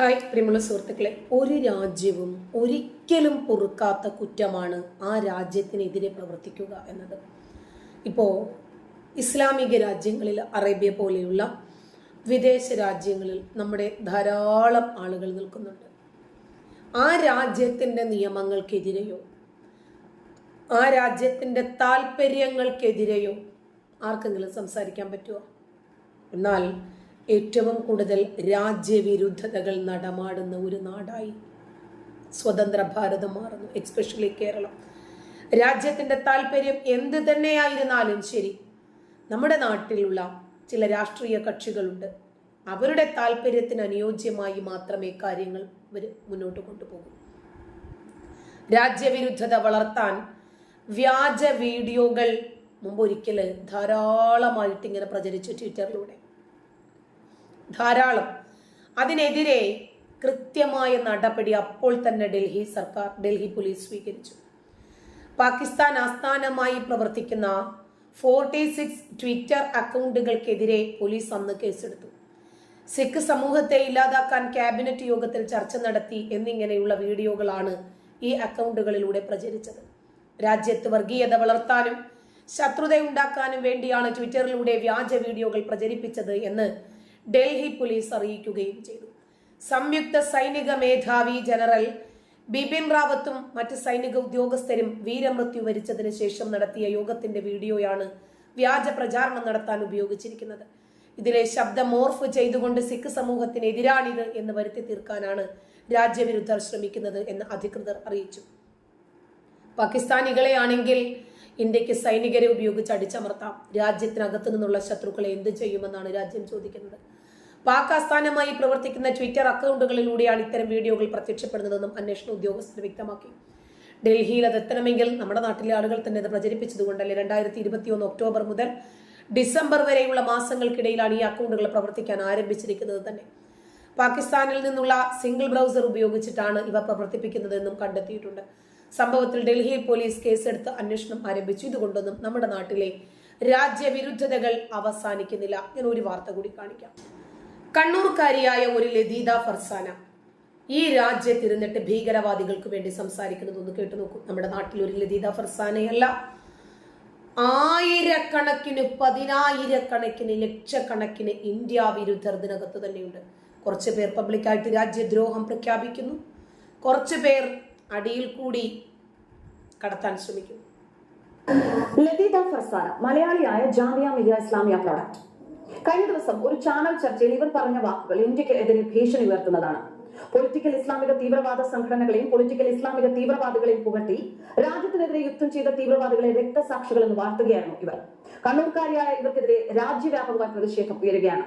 Hi പ്രിയമുള്ള സുഹൃത്തുക്കളെ. ഒരു രാജ്യവും ഒരിക്കലും പൊറുക്കാത്ത കുറ്റമാണ് ആ രാജ്യത്തിനെതിരെ പ്രവർത്തിക്കുക എന്നത്. ഇപ്പോൾ ഇസ്ലാമിക രാജ്യങ്ങളിൽ അറേബ്യ പോലെയുള്ള വിദേശ രാജ്യങ്ങളിൽ നമ്മുടെ ധാരാളം ആളുകൾ നിൽക്കുന്നുണ്ട്. ആ രാജ്യത്തിന്റെ നിയമങ്ങൾക്കെതിരെയോ ആ രാജ്യത്തിന്റെ താല്പര്യങ്ങൾക്കെതിരെയോ ആർക്കെങ്കിലും സംസാരിക്കാൻ പറ്റുമോ എന്നാൽ ഏറ്റവും കൂടുതൽ രാജ്യവിരുദ്ധതകൾ നടമാടുന്ന ഒരു നാടായി സ്വതന്ത്ര ഭാരതം മാറുന്നു എക്സ്പെഷ്യലി കേരളം. രാജ്യത്തിന്റെ താല്പര്യം എന്ത് തന്നെയായിരുന്നാലും ശരി നമ്മുടെ നാട്ടിലുള്ള ചില രാഷ്ട്രീയ കക്ഷികളുണ്ട്. അവരുടെ താല്പര്യത്തിന് അനുയോജ്യമായി മാത്രമേ കാര്യങ്ങൾ മുന്നോട്ട് കൊണ്ടുപോകൂ. രാജ്യവിരുദ്ധത വളർത്താൻ വ്യാജ വീഡിയോകൾ മുമ്പ് ഒരിക്കൽ ധാരാളമായിട്ട് ഇങ്ങനെ പ്രചരിച്ചു ട്വിറ്ററിലൂടെ ധാരാളം. അതിനെതിരെ കൃത്യമായ നടപടി അപ്പോൾ തന്നെ ഡൽഹി സർക്കാർ ഡൽഹി പോലീസ് സ്വീകരിച്ചു. പാകിസ്ഥാൻ ആസ്ഥാനമായി പ്രവർത്തിക്കുന്ന ഫോർട്ടി സിക്സ് ട്വിറ്റർ അക്കൗണ്ടുകൾക്കെതിരെ പോലീസ് അന്ന് കേസെടുത്തു. സിഖ് സമൂഹത്തെ ഇല്ലാതാക്കാൻ ക്യാബിനറ്റ് യോഗത്തിൽ ചർച്ച നടത്തി എന്നിങ്ങനെയുള്ള വീഡിയോകളാണ് ഈ അക്കൗണ്ടുകളിലൂടെ പ്രചരിച്ചത്. രാജ്യത്ത് വർഗീയത വളർത്താനും ശത്രുതയുണ്ടാക്കാനും വേണ്ടിയാണ് ട്വിറ്ററിലൂടെ വ്യാജ വീഡിയോകൾ പ്രചരിപ്പിച്ചത് എന്ന് ഡൽഹി പോലീസ് അറിയിക്കുകയും ചെയ്തു. സംയുക്ത സൈനിക മേധാവി ജനറൽ ബിപിൻ റാവത്തും മറ്റ് സൈനിക ഉദ്യോഗസ്ഥരും വീരമൃത്യു വരിച്ചതിന് ശേഷം നടത്തിയ യോഗത്തിന്റെ വീഡിയോയാണ് വ്യാജ പ്രചാരണം നടത്താൻ ഉപയോഗിച്ചിരിക്കുന്നത്. ഇതിലെ ശബ്ദം മോർഫ് ചെയ്തുകൊണ്ട് സിഖ് സമൂഹത്തിനെതിരാണിത് എന്ന് വരുത്തി തീർക്കാനാണ് രാജ്യവിരുദ്ധർ ശ്രമിക്കുന്നത് എന്ന് അധികൃതർ അറിയിച്ചു. പാകിസ്ഥാനികളെ ആണെങ്കിൽ ഇന്ത്യയ്ക്ക് സൈനികരെ ഉപയോഗിച്ച് അടിച്ചമർത്താം. രാജ്യത്തിനകത്തു നിന്നുള്ള ശത്രുക്കളെ എന്ത് ചെയ്യുമെന്നാണ് രാജ്യം ചോദിക്കുന്നത്. പാക് ആസ്ഥാനമായി പ്രവർത്തിക്കുന്ന ട്വിറ്റർ അക്കൗണ്ടുകളിലൂടെയാണ് ഇത്തരം വീഡിയോകൾ പ്രത്യക്ഷപ്പെടുന്നതെന്നും അന്വേഷണ ഉദ്യോഗസ്ഥർ വ്യക്തമാക്കി. ഡൽഹിയിൽ അത് എത്തണമെങ്കിൽ നമ്മുടെ നാട്ടിലെ ആളുകൾ തന്നെ അത് പ്രചരിപ്പിച്ചതുകൊണ്ടല്ലേ? രണ്ടായിരത്തി ഇരുപത്തിയൊന്ന് ഒക്ടോബർ മുതൽ ഡിസംബർ വരെയുള്ള മാസങ്ങൾക്കിടയിലാണ് ഈ അക്കൗണ്ടുകൾ പ്രവർത്തിക്കാൻ ആരംഭിച്ചിരിക്കുന്നത് തന്നെ. പാകിസ്ഥാനിൽ നിന്നുള്ള സിംഗിൾ ബ്രൗസർ ഉപയോഗിച്ചിട്ടാണ് ഇവ പ്രവർത്തിപ്പിക്കുന്നതെന്നും കണ്ടെത്തിയിട്ടുണ്ട്. സംഭവത്തിൽ ഡൽഹി പോലീസ് കേസെടുത്ത് അന്വേഷണം ആരംഭിച്ചു. ഇതുകൊണ്ടൊന്നും നമ്മുടെ നാട്ടിലെ രാജ്യവിരുദ്ധതകൾ അവസാനിക്കുന്നില്ല. ഞാൻ ഒരു വാർത്ത കൂടി കാണിക്കാം. കണ്ണൂർക്കാരിയായ ഒരു ലതീത ഫർസാന. ഈ രാജ്യത്തിരുന്നിട്ട് ഭീകരവാദികൾക്ക് വേണ്ടി സംസാരിക്കുന്നതൊന്ന് കേട്ടു നോക്കൂ. നമ്മുടെ നാട്ടിൽ ഒരു ലതീത ഫർസാനയല്ല. ആയിരക്കണക്കിന് പതിനായിരക്കണക്കിന് ലക്ഷക്കണക്കിന് ഇന്ത്യ വിരുദ്ധർ ഇതിനകത്ത് തന്നെയുണ്ട്. കുറച്ച് പേർ പബ്ലിക്കായിട്ട് രാജ്യദ്രോഹം പ്രഖ്യാപിക്കുന്നു. കുറച്ച് പേർ അടിയിൽ കൂടി കടത്താൻ ശ്രമിക്കുന്നു. ലതീത ഫർസാന മലയാളിയായ ജാമിയ മിയ ഇസ്ലാമിയ പ്രോഡക്റ്റ് കഴിഞ്ഞ ദിവസം ഒരു ചാനൽ ചർച്ചയിൽ ഇവർ പറഞ്ഞ വാക്കുകൾ ഇന്ത്യക്കെതിരെ ഭീഷണി ഉയർത്തുന്നതാണ്. പൊളിറ്റിക്കൽ ഇസ്ലാമിക തീവ്രവാദ സംഘടനകളെയും പൊളിറ്റിക്കൽ ഇസ്ലാമിക തീവ്രവാദികളെയും പുകട്ടി രാജ്യത്തിനെതിരെ യുദ്ധം ചെയ്ത തീവ്രവാദികളെ രക്തസാക്ഷികൾ എന്ന് വാർത്തുകയായിരുന്നു ഇവർ. കണ്ണൂർക്കാരിയായ ഇവർക്കെതിരെ രാജ്യവ്യാപകമായ പ്രതിഷേധം ഉയരുകയാണ്.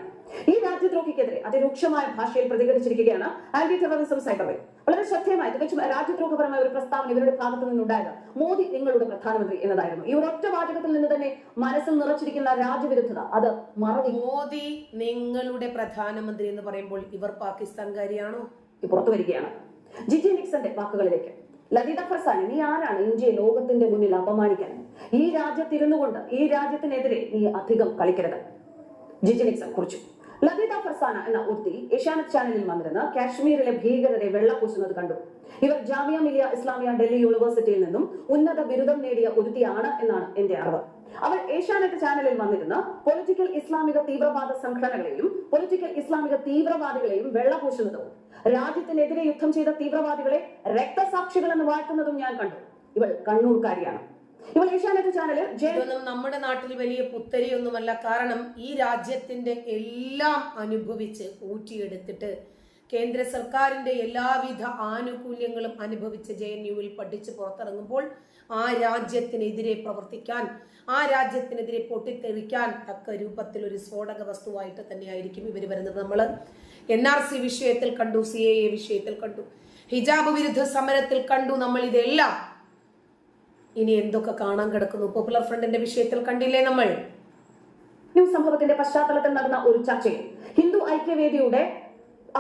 ഈ രാജ്യദ്രോഹിക്കെതിരെ അതിരൂക്ഷമായ ഭാഷയിൽ പ്രതികരിച്ചിരിക്കുകയാണ് ആന്റി ടെററിസം സൈബർവേ വളരെ ശ്രദ്ധേയമായി തികച്ചും രാജ്യദ്രോഹപരമായ ഒരു പ്രസ്താവന ഇവരുടെ ഭാഗത്തു നിന്നുണ്ടായത്. മോദി നിങ്ങളുടെ പ്രധാനമന്ത്രി എന്നതായിരുന്നു. ഈ ഒരൊറ്റ വാചകത്തിൽ നിന്ന് തന്നെ മനസ്സിൽ നിറച്ചിരിക്കുന്ന രാജ്യവിരുദ്ധത അത് മറവി മോദി നിങ്ങളുടെ പ്രധാനമന്ത്രി എന്ന് പറയുമ്പോൾ ഇവർ പാകിസ്ഥാൻകാരിയാണോ? പുറത്തു വരികയാണ്. ജിജി നിക്സന്റെ വാക്കുകളിലേക്ക്. ലതിത പ്രസാദ് നീ ആരാണ് ഇന്ത്യയെ ലോകത്തിന്റെ മുന്നിൽ അപമാനിക്കാൻ? ഈ രാജ്യത്തിരുന്നുകൊണ്ട് ഈ രാജ്യത്തിനെതിരെ നീ അധികം കളിക്കരുത്. ജിജി നിക്സൺ കുറിച്ചു. ലതിത ഫസാന എന്ന ഉർത്തി ഏഷ്യാനെറ്റ് ചാനലിൽ വന്നിരുന്ന് കാശ്മീരിലെ ഭീകരരെ വെള്ളപൂശുന്നത് കണ്ടു. ഇവർ ജാമിയ മിലിയ ഇസ്ലാമിയ ഡൽഹി യൂണിവേഴ്സിറ്റിയിൽ നിന്നും ഉന്നത ബിരുദം നേടിയ ഉരുത്തിയാണ് എന്നാണ് എന്റെ അറിവ്. അവർ ഏഷ്യാനെറ്റ് ചാനലിൽ വന്നിരുന്ന് പൊളിറ്റിക്കൽ ഇസ്ലാമിക തീവ്രവാദ സംഘടനകളെയും പൊളിറ്റിക്കൽ ഇസ്ലാമിക തീവ്രവാദികളെയും വെള്ളപൂശുന്നതും രാജ്യത്തിനെതിരെ യുദ്ധം ചെയ്ത തീവ്രവാദികളെ രക്തസാക്ഷികളെന്ന് വാഴ്ത്തുന്നതും ഞാൻ കണ്ടു. ഇവൾ കണ്ണൂർക്കാരിയാണ്. ഇവൾ ഏഷ്യാനെറ്റ് ചാനലിൽ ഇതൊന്നും നമ്മുടെ നാട്ടിൽ വലിയ പുത്തരിയൊന്നുമല്ല. കാരണം ഈ രാജ്യത്തിന്റെ എല്ലാം അനുഭവിച്ച് ഊറ്റിയെടുത്തിട്ട് കേന്ദ്ര സർക്കാരിന്റെ എല്ലാവിധ ആനുകൂല്യങ്ങളും അനുഭവിച്ച് ജെ എൻ യുവിൽ പഠിച്ച് പുറത്തിറങ്ങുമ്പോൾ ആ രാജ്യത്തിനെതിരെ പ്രവർത്തിക്കാൻ ആ രാജ്യത്തിനെതിരെ പൊട്ടിത്തെറിക്കാൻ തക്ക രൂപത്തിൽ ഒരു സ്ഫോടക വസ്തുവായിട്ട് തന്നെയായിരിക്കും ഇവർ വരുന്നത് നമ്മൾ എൻ ആർ സി വിഷയത്തിൽ കണ്ടു സി എ വിഷയത്തിൽ കണ്ടു. ഹിജാബ് വിരുദ്ധ സമരത്തിൽ കണ്ടു നമ്മൾ ഇതെല്ലാം. ഇനി എന്തൊക്കെ കാണാൻ കിടക്കുന്നു? പോപ്പുലർ ഫ്രണ്ടിന്റെ വിഷയത്തിൽ കണ്ടില്ലേ നമ്മൾ? ന്യൂ സംഭവത്തിന്റെ പശ്ചാത്തലത്തിൽ നടന്ന ഒരു ചർച്ചയിൽ ഹിന്ദു ഐക്യവേദിയുടെ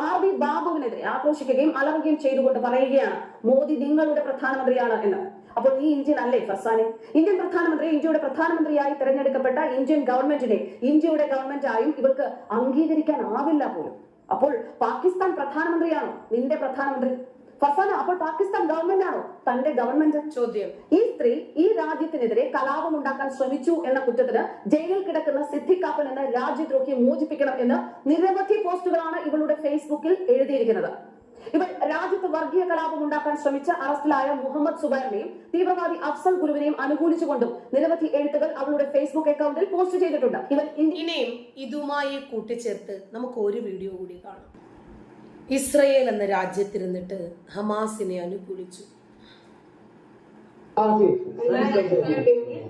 ആർ വി ബാബുവിനെതിരെ ആക്രോശിക്കുകയും അലറുകയും ചെയ്തുകൊണ്ട് പറയുകയാണ് മോദി നിങ്ങളുടെ പ്രധാനമന്ത്രിയാണ് എന്ന്. അപ്പോൾ നീ ഇന്ത്യൻ അല്ലേ ഫസാനെ? ഇന്ത്യൻ പ്രധാനമന്ത്രി ഇന്ത്യയുടെ പ്രധാനമന്ത്രിയായി തെരഞ്ഞെടുക്കപ്പെട്ട ഇന്ത്യൻ ഗവൺമെന്റിനെ ഇന്ത്യയുടെ ഗവൺമെന്റായും ഇവർക്ക് അംഗീകരിക്കാനാവില്ല പോലും. അപ്പോൾ പാകിസ്ഥാൻ പ്രധാനമന്ത്രിയാണോ? നിന്റെ പ്രധാനമന്ത്രി? ഫസാന അപ്പോൾ പാകിസ്ഥാൻ ഗവൺമെന്റ് ആണോ തന്റെ ഗവൺമെന്റ് ചോദ്യം. ഈ സ്ത്രീ ഈ രാജ്യത്തിനെതിരെ കലാപം ഉണ്ടാക്കാൻ ശ്രമിച്ചു എന്ന കുറ്റത്തിന് ജയിലിൽ കിടക്കുന്ന സിദ്ധിക്കാപ്പൻ എന്ന രാജ്യദ്രോഹിയെ മോചിപ്പിക്കണം എന്ന് നിരവധി പോസ്റ്റുകളാണ് ഇവളുടെ ഫേസ്ബുക്കിൽ എഴുതിയിരിക്കുന്നത്. ഇവർ രാജ്യത്ത് വർഗീയ കലാപം ഉണ്ടാക്കാൻ ശ്രമിച്ച അറസ്റ്റിലായ മുഹമ്മദ് സുബൈറിനെയും തീവ്രവാദി അഫ്സൽ ഗുരുവിനെയും അനുകൂലിച്ചുകൊണ്ടും നിരവധി എഴുത്തുകൾ അവളുടെ ഫേസ്ബുക്ക് അക്കൗണ്ടിൽ പോസ്റ്റ് ചെയ്തിട്ടുണ്ട്. ഇവർ ഇനിയും ഇതുമായി കൂട്ടിച്ചേർത്ത് നമുക്ക് ഒരു വീഡിയോ കൂടി കാണാം. ഇസ്രയേൽ എന്ന രാജ്യത്തിരുന്നിട്ട് ഹമാസിനെ അനുകൂലിച്ചു ערבי.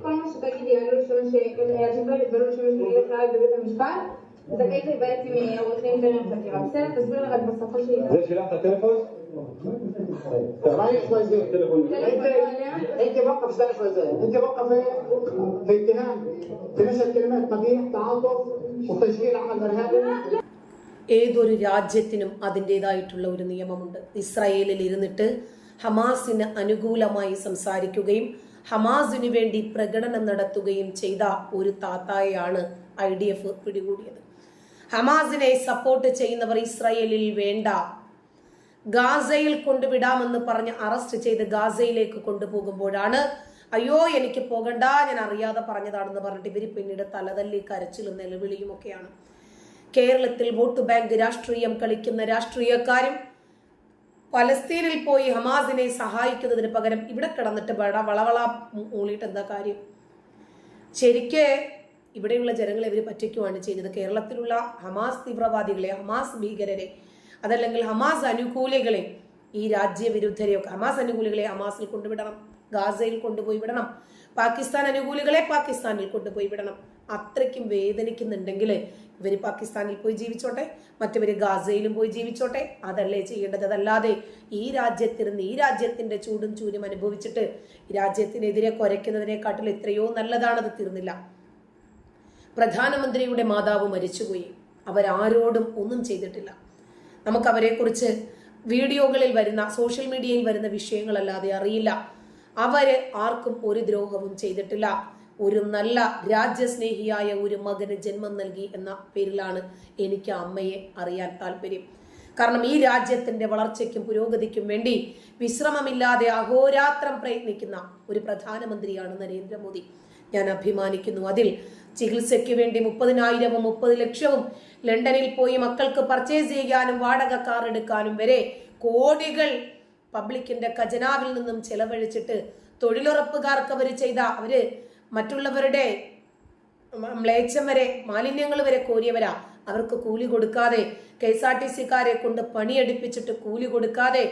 כל מה שתגידי על השופטת בראש המשפט ראה בבית המשפט, זכאית בעצם עורך דין בן החקירה. בסדר? תסביר לי רק בשפה שלי. זה שילמת טלפון? ما يحصل زي انت انت موقف سلاح زي انت موقف في اتهام في نشر كلمات مديح تعاطف وتشجيع العمل الارهابي ഏതൊരു രാജ്യത്തിനും അതിന്റെതായിട്ടുള്ള ഒരു നിയമമുണ്ട്. ഇസ്രായേലിൽ ഇരുന്നിട്ട് ഹമാസിന് അനുകൂലമായി സംസാരിക്കുകയും ഹമാസിനു വേണ്ടി പ്രകടനം നടത്തുകയും ചെയ്ത ഒരു താത്തായാണ് ഐ ഡി എഫ് പിടികൂടിയത്. ഹമാസിനെ സപ്പോർട്ട് ചെയ്യുന്നവർ ഇസ്രായേലിൽ വേണ്ട. ഗാസയിൽ കൊണ്ടുവിടാമെന്ന് പറഞ്ഞ് അറസ്റ്റ് ചെയ്ത് ഗാസയിലേക്ക് കൊണ്ടുപോകുമ്പോഴാണ് അയ്യോ എനിക്ക് പോകണ്ട ഞാൻ അറിയാതെ പറഞ്ഞതാണെന്ന് പറഞ്ഞിട്ട് ഇവർ പിന്നീട് തലതല്ലി കരച്ചിലും നിലവിളിയും ഒക്കെയാണ്. കേരളത്തിൽ വോട്ട് ബാങ്ക് രാഷ്ട്രീയം കളിക്കുന്ന രാഷ്ട്രീയക്കാരും പലസ്തീനിൽ പോയി ഹമാസിനെ സഹായിക്കുന്നതിന് പകരം ഇവിടെ കിടന്നിട്ട് വേട വളവള മൂളിയിട്ട് എന്താ കാര്യം? ശരിക്ക് ഇവിടെയുള്ള ജനങ്ങളെ ഇവർ പറ്റിക്കുവാണ് ചെയ്യുന്നത്. കേരളത്തിലുള്ള ഹമാസ് തീവ്രവാദികളെ ഹമാസ് ഭീകരരെ അതല്ലെങ്കിൽ ഹമാസ് അനുകൂലികളെ ഈ രാജ്യവിരുദ്ധരെയൊക്കെ ഹമാസ് അനുകൂലികളെ ഹമാസിൽ കൊണ്ടുവിടണം ഗാസയിൽ കൊണ്ടുപോയി വിടണം പാകിസ്ഥാൻ അനുകൂലികളെ പാകിസ്ഥാനിൽ കൊണ്ടുപോയി വിടണം. അത്രയ്ക്കും വേദനിക്കുന്നുണ്ടെങ്കിൽ ഇവർ പാകിസ്ഥാനിൽ പോയി ജീവിച്ചോട്ടെ മറ്റവർ ഗാസയിലും പോയി ജീവിച്ചോട്ടെ. അതല്ലേ ചെയ്യേണ്ടത്? അതല്ലാതെ ഈ രാജ്യത്തിരുന്ന് ഈ രാജ്യത്തിന്റെ ചൂടും ചൂരും അനുഭവിച്ചിട്ട് രാജ്യത്തിനെതിരെ കുരയ്ക്കുന്നതിനെക്കാട്ടിൽ എത്രയോ നല്ലതാണത് തീർന്നില്ല. പ്രധാനമന്ത്രിയുടെ മാതാവ് മരിച്ചുപോയി. അവരാരോടും ഒന്നും ചെയ്തിട്ടില്ല. നമുക്ക് അവരെക്കുറിച്ച് വീഡിയോകളിൽ വരുന്ന സോഷ്യൽ മീഡിയയിൽ വരുന്ന വിഷയങ്ങളല്ലാതെ അറിയില്ല. അവർ ആർക്കും ഒരു ദ്രോഹവും ചെയ്തിട്ടില്ല. ഒരു നല്ല രാജ്യസ്നേഹിയായ ഒരു മകന് ജന്മം നൽകി എന്ന പേരിലാണ് എനിക്ക് അമ്മയെ അറിയാൻ താല്പര്യം. കാരണം ഈ രാജ്യത്തിന്റെ വളർച്ചയ്ക്കും പുരോഗതിക്കും വേണ്ടി വിശ്രമമില്ലാതെ അഹോരാത്രം പ്രയത്നിക്കുന്ന ഒരു പ്രധാനമന്ത്രിയാണ് നരേന്ദ്രമോദി. ഞാൻ അഭിമാനിക്കുന്നു. അതിൽ ചികിത്സയ്ക്ക് വേണ്ടി മുപ്പതിനായിരവും മുപ്പത് ലക്ഷവും ലണ്ടനിൽ പോയി മക്കൾക്ക് പർച്ചേസ് ചെയ്യാനും വാടക കാർ എടുക്കാനും വരെ കോടികൾ പബ്ലിക്കിന്റെ ഖജനാവിൽ നിന്നും ചെലവഴിച്ചിട്ട് തൊഴിലുറപ്പുകാർക്ക് അവർ ചെയ്ത അവർ മറ്റുള്ളവരുടെ മ്ലേച്ഛം വരെ മാലിന്യങ്ങൾ വരെ കോരിയവരാ. അവർക്ക് കൂലി കൊടുക്കാതെ കെ എസ് ആർ ടി സിക്കാരെ കൊണ്ട് പണിയെടുപ്പിച്ചിട്ട് കൂലി കൊടുക്കാതെ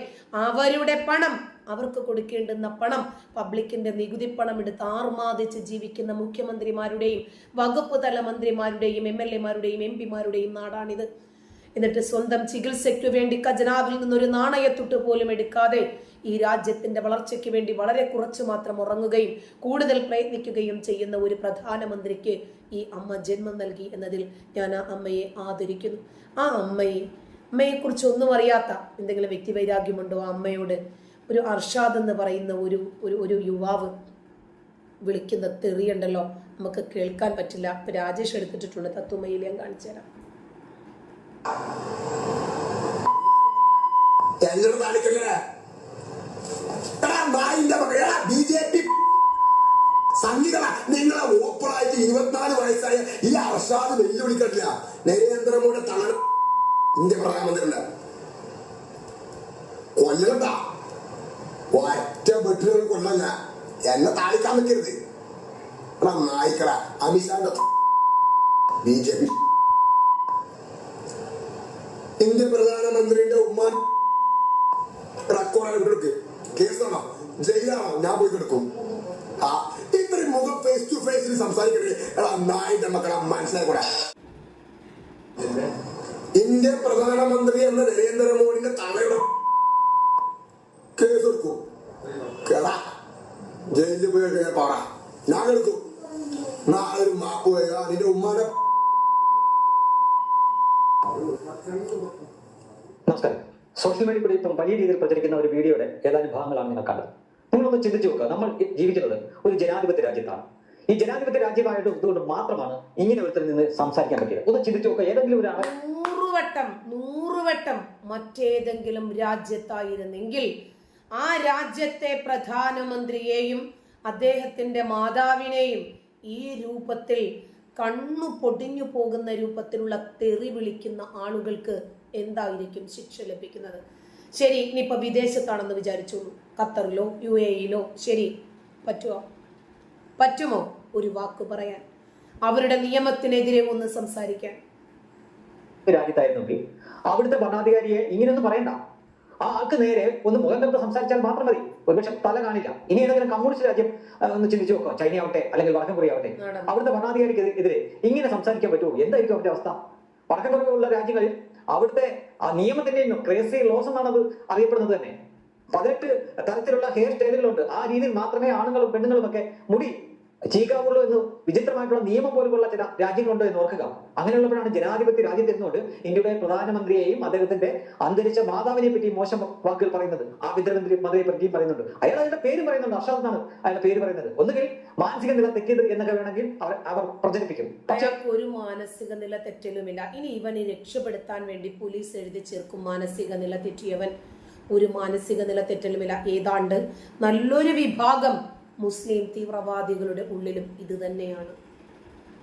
അവരുടെ പണം അവർക്ക് കൊടുക്കേണ്ടുന്ന പണം പബ്ലിക്കിന്റെ നികുതി പണം എടുത്ത് ആർമാദിച്ച് ജീവിക്കുന്ന മുഖ്യമന്ത്രിമാരുടെയും വകുപ്പ് തല മന്ത്രിമാരുടെയും എം എൽ എമാരുടെയും എം പിമാരുടെയും നാടാണിത്. എന്നിട്ട് സ്വന്തം ചികിത്സയ്ക്ക് വേണ്ടി ഖജനാവിൽ നിന്നൊരു നാണയത്തുട്ട് പോലും എടുക്കാതെ ഈ രാജ്യത്തിന്റെ വളർച്ചയ്ക്ക് വേണ്ടി വളരെ കുറച്ചു മാത്രം ഉറങ്ങുകയും കൂടുതൽ പ്രയത്നിക്കുകയും ചെയ്യുന്ന ഒരു പ്രധാനമന്ത്രിക്ക് ഈ അമ്മ ജന്മം നൽകി എന്നതിൽ ഞാൻ ആ അമ്മയെ ആദരിക്കുന്നു. ആ അമ്മയെ അമ്മയെക്കുറിച്ച് ഒന്നും അറിയാത്ത എന്തെങ്കിലും വ്യക്തിവൈരാഗ്യമുണ്ടോ ആ അമ്മയോട് ഒരു അർഷാദ് എന്ന് പറയുന്ന ഒരു ഒരു ഒരു യുവാവ് വിളിക്കുന്ന തെറിയുണ്ടല്ലോ നമുക്ക് കേൾക്കാൻ പറ്റില്ല. രാജേഷ് എടുത്തിട്ടുണ്ട് തത്വമയിൽ ഞാൻ കാണിച്ചു തരാം കാണിക്കല്ലേ എടാ നായിന്റെ മകളാ ബി ജെ പി സംഗീത നിങ്ങളെ ഓപ്പറായിട്ട് ഇരുപത്തിനാല് വയസ്സായ ഈ അർഷാദ് വെല്ലുവിളിക്കട്ടില്ല. നരേന്ദ്രമോദി തളർ ഇന്ത്യ പ്രധാനമന്ത്രിയല്ല. കൊല്ലണ്ട. ഒറ്റ വെട്ടുകൾ കൊല്ലല്ല. എന്നെ താളിക്കാൻ പറ്റരുത് എടാ നായിക്കട അമിത്ഷാന്റെ ബി ജെ പി. ഇന്ത്യ പ്രധാനമന്ത്രിയുടെ ഉമ്മാൻ റെക്കോർഡ് എടുക്ക് കേസാണോ ജയിലാണോ? ഞാൻ പോയി കിടക്കും. ആ ഇത്രയും മുഖം ഫേസ് ടു ഫേസിൽ സംസാരിക്കട്ടെ. എടാ നായിന്റെ മക്കളെ മനസ്സിലാക്കൂടെ ഇന്ത്യ പ്രധാനമന്ത്രി എന്ന നരേന്ദ്രമോദിന്റെ തലയുടെ കേസ് എടുക്കും. കേടാ. ജയിലിൽ പോയി പാടാ. ഞാൻ എടുക്കും. നാളെ ഒരു മാപ്പ് വരിക. നിന്റെ ഉമ്മാനെ നമസ്കാരം. സോഷ്യൽ മീഡിയ കൂടി ഇപ്പം വലിയ രീതിയിൽ പ്രചരിക്കുന്ന ഒരു വീഡിയോയുടെ ഏതാനും ഭാഗങ്ങളാണ് നിങ്ങൾ കണ്ടത്. നിങ്ങളൊന്ന് ചിന്തിച്ചു നോക്കുക. നമ്മൾ ജീവിക്കുന്നത് ഒരു ജനാധിപത്യ രാജ്യത്താണ്. ഈ ജനാധിപത്യ രാജ്യമായിട്ട് ഇതുകൊണ്ട് മാത്രമാണ് ഇങ്ങനെ ഒരുത്തിൽ നിന്ന് സംസാരിക്കാൻ പറ്റിയത്. ഒന്ന് ചിന്തിച്ചു നോക്കുക. ഏതെങ്കിലും ഒരാൾ നൂറുവട്ടം നൂറുവട്ടം മറ്റേതെങ്കിലും രാജ്യത്തായിരുന്നെങ്കിൽ ആ രാജ്യത്തെ പ്രധാനമന്ത്രിയെയും അദ്ദേഹത്തിന്റെ മാതാവിനെയും ഈ രൂപത്തിൽ കണ്ണു പൊടിഞ്ഞു പോകുന്ന രൂപത്തിലുള്ള തെറി വിളിക്കുന്ന ആളുകൾക്ക് എന്തായിരിക്കും ശിക്ഷ ലഭിക്കുന്നത്? ശരി ഇനിയിപ്പോൾ വിദേശത്താണെന്ന് വിചാരിച്ചോളൂ ഖത്തറിലോ യു എയിലോ ശരി പറ്റുമോ പറ്റുമോ? ഒരു വാക്ക് പറയാൻ. അവരുടെ നിയമത്തിനെതിരെ ഒന്ന് സംസാരിക്കാൻ. രാജ്യത്തായിരുന്നു അവിടുത്തെ ഭരണാധികാരിയെ ഇങ്ങനെയൊന്നും പറയണ്ട. ആ ആൾക്ക് നേരെ ഒന്ന് മുഖം കണ്ട് സംസാരിച്ചാൽ മാത്രം മതി. ഒരുപക്ഷെ തല കാണില്ല. ഇനി ഏതെങ്കിലും കമ്മ്യൂണിസ്റ്റ് രാജ്യം ഒന്ന് ചിന്തിച്ചു നോക്കാം. ചൈന ആവട്ടെ അല്ലെങ്കിൽ വടക്കൻ കൊറിയ ആവട്ടെ. അവിടുത്തെ ഭരണാധികാരിക്ക് എതിരെ ഇങ്ങനെ സംസാരിക്കാൻ പറ്റുമോ? എന്തായിരിക്കും അവരുടെ അവസ്ഥ? വടക്കൻ കൊറിയ ഉള്ള രാജ്യങ്ങളിൽ അവിടുത്തെ ആ നിയമത്തിന്റെ ക്രേസി ലോസ് എന്നാണ് അത് അറിയപ്പെടുന്നത് തന്നെ. പതിനെട്ട് തരത്തിലുള്ള ഹെയർ സ്റ്റൈലുകളുണ്ട് ആ രീതിയിൽ മാത്രമേ ആണുങ്ങളും പെണ്ണുങ്ങളും ഒക്കെ മുടി ചീകാവുള്ളൂ എന്ന് വിചിത്രമായിട്ടുള്ള നിയമം പോലുമുള്ള ചില രാജ്യങ്ങളുണ്ട് എന്ന് ഓർക്കുക. അങ്ങനെയുള്ളപ്പോഴാണ് ജനാധിപത്യ രാജ്യത്ത് എന്നുകൊണ്ട് ഇന്ത്യയുടെ പ്രധാനമന്ത്രിയെയും അദ്ദേഹത്തിന്റെ അന്തരിച്ച മാതാവിനെ പറ്റി മോശം വാക്കുകൾ പറയുന്നത്. ആഭ്യന്തരമന്ത്രി മന്ത്രിയെ പറ്റിയും പറയുന്നുണ്ട്. അയാൾ അതിന്റെ പേര് പറയുന്നുണ്ട്. അർഷാദ് എന്നാണ് അയാളുടെ പേര് പറയുന്നത്. ഒന്നുകിൽ മാനസിക നില തെറ്റിയത് എന്നൊക്കെ വേണമെങ്കിൽ അവർ അവർ പ്രചരിപ്പിക്കും. ഒരു മാനസിക നില തെറ്റലുമില്ല. ഇനി ഇവനെ രക്ഷപ്പെടുത്താൻ വേണ്ടി പോലീസ് എഴുതി ചേർക്കും മാനസിക നില തെറ്റിയവൻ. ഒരു മാനസിക നില തെറ്റലുമില്ല. ഏതാണ്ട് നല്ലൊരു വിഭാഗം മുസ്ലിം തീവ്രവാദികളുടെ ഉള്ളിലും ഇത് തന്നെയാണ്.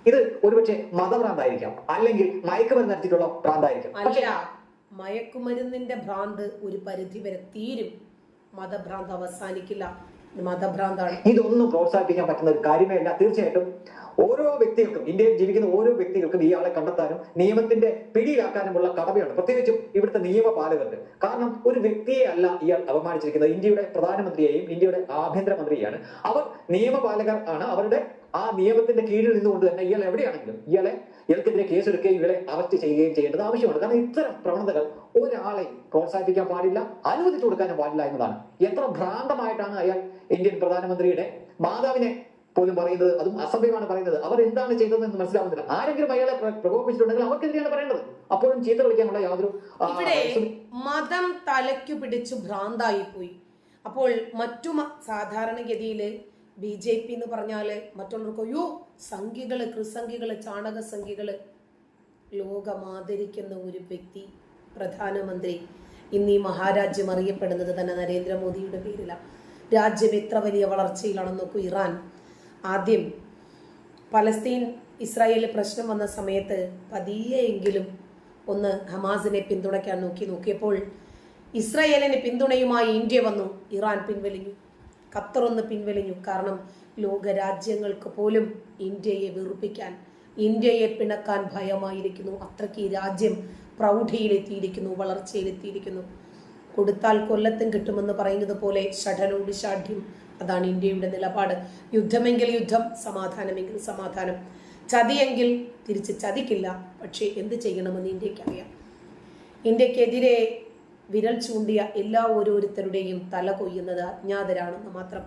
ഇത് ഒരുപക്ഷെ മതഭ്രാന്തായിരിക്കാം. അല്ലെങ്കിൽ മയക്കുമരുന്ന് നടത്തിയിട്ടുള്ള ഭ്രാന്തായിരിക്കാം. അല്ല മയക്കുമരുന്നിന്റെ ഭ്രാന്ത് ഒരു പരിധി വരെ തീരും. മതഭ്രാന്ത് അവസാനിക്കില്ല. മതഭ്രാന്താണ്. ഇതൊന്നും പ്രോത്സാഹിപ്പിക്കാൻ പറ്റുന്ന ഒരു കാര്യമേ അല്ല തീർച്ചയായിട്ടും ഓരോ വ്യക്തികൾക്കും ഇന്ത്യയിൽ ജീവിക്കുന്ന ഓരോ വ്യക്തികൾക്കും ഇയാളെ കണ്ടെത്താനും നിയമത്തിന്റെ പിടിയിലാക്കാനുമുള്ള കടമയുണ്ട് പ്രത്യേകിച്ചും ഇവിടുത്തെ നിയമപാലകർക്ക്. കാരണം ഒരു വ്യക്തിയെ അല്ല ഇയാൾ അപമാനിച്ചിരിക്കുന്നത്. ഇന്ത്യയുടെ പ്രധാനമന്ത്രിയെയും ഇന്ത്യയുടെ ആഭ്യന്തരമന്ത്രിയെയാണ്. അവർ നിയമപാലകർ ആണ്. അവരുടെ ആ നിയമത്തിന്റെ കീഴിൽ നിന്നുകൊണ്ട് തന്നെ ഇയാൾ എവിടെയാണെങ്കിലും ഇയാളെ ഇയാൾക്കെതിരെ കേസെടുക്കുകയും ഇയാളെ അറസ്റ്റ് ചെയ്യുകയും ചെയ്യേണ്ടത് ആവശ്യമാണ്. കാരണം ഇത്തരം പ്രവണതകൾ ഒരാളെ പ്രോത്സാഹിപ്പിക്കാൻ പാടില്ല അനുവദിച്ചു കൊടുക്കാനും പാടില്ല എന്നതാണ്. എത്ര ഭ്രാന്തമായിട്ടാണ് അയാൾ ഇന്ത്യൻ പ്രധാനമന്ത്രിയുടെ മാതാവിനെ പോലും പറയുന്നത് അതും അസഭ്യമാണ് പറയുന്നത്. അവർ എന്താണ് ചെയ്തതെന്ന് മനസ്സിലാവുന്നില്ല. ആരെങ്കിലും അയാളെ പ്രകോപിപ്പിച്ചിട്ടുണ്ടെങ്കിൽ അവർക്കെതിരെയാണ് പറയേണ്ടത്. അപ്പോഴും ചീത്ത കളിക്കാനുള്ള യാതൊരു മതം തലയ്ക്കു പിടിച്ച് ഭ്രാന്തായി പോയി അപ്പോൾ മറ്റു സാധാരണഗതിയിൽ ബി ജെ പി എന്ന് പറഞ്ഞാൽ മറ്റുള്ളവർക്ക് അയ്യോ സംഖ്യകൾ കൃസംഖ്യകൾ ചാണക സംഖ്യകൾ ലോകമാദരിക്കുന്ന ഒരു വ്യക്തി പ്രധാനമന്ത്രി ഇന്ന് ഈ മഹാരാജ്യം അറിയപ്പെടുന്നത് തന്നെ നരേന്ദ്രമോദിയുടെ പേരിലാണ് രാജ്യം എത്ര വലിയ വളർച്ചയിലാണെന്ന് നോക്കൂ ഇറാൻ. ആദ്യം പലസ്തീൻ ഇസ്രായേൽ പ്രശ്നം വന്ന സമയത്ത് പതിയെങ്കിലും ഒന്ന് ഹമാസിനെ പിന്തുണയ്ക്കാൻ നോക്കി നോക്കിയപ്പോൾ ഇസ്രായേലിന് പിന്തുണയുമായി ഇന്ത്യ വന്നു. ഇറാൻ പിൻവലിഞ്ഞു. ഖത്തർ ഒന്ന് പിൻവലിഞ്ഞു. കാരണം ലോകരാജ്യങ്ങൾക്ക് പോലും ഇന്ത്യയെ വെറുപ്പിക്കാൻ ഇന്ത്യയെ പിണക്കാൻ ഭയമായിരിക്കുന്നു. അത്രയ്ക്ക് ഈ രാജ്യം പ്രൗഢിയിലെത്തിയിരിക്കുന്നു വളർച്ചയിലെത്തിയിരിക്കുന്നു. കൊടുത്താൽ കൊല്ലത്തും കിട്ടുമെന്ന് പറയുന്നത് പോലെ ഷഠനോട് ഷാഠ്യം അതാണ് ഇന്ത്യയുടെ നിലപാട്. യുദ്ധമെങ്കിൽ യുദ്ധം സമാധാനമെങ്കിൽ സമാധാനം. ചതിയെങ്കിൽ തിരിച്ച് ചതിക്കില്ല. പക്ഷേ എന്ത് ചെയ്യണമെന്ന് ഇന്ത്യക്കറിയാം ഇന്ത്യക്കെതിരെ വിരൽ ചൂണ്ടിയ എല്ലാ ഓരോരുത്തരുടെയും തല കൊയ്യുന്നത് അജ്ഞാതരാണെന്ന് മാത്രം.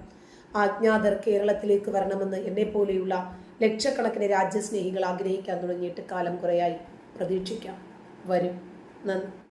അജ്ഞാതർ കേരളത്തിലേക്ക് വരണമെന്ന് എന്നെ പോലെയുള്ള ലക്ഷക്കണക്കിന് രാജ്യസ്നേഹികൾ ആഗ്രഹിക്കാൻ തുടങ്ങിയിട്ട് കാലം കുറയായി. പ്രതീക്ഷിക്കാം. വരും. നന്ദി.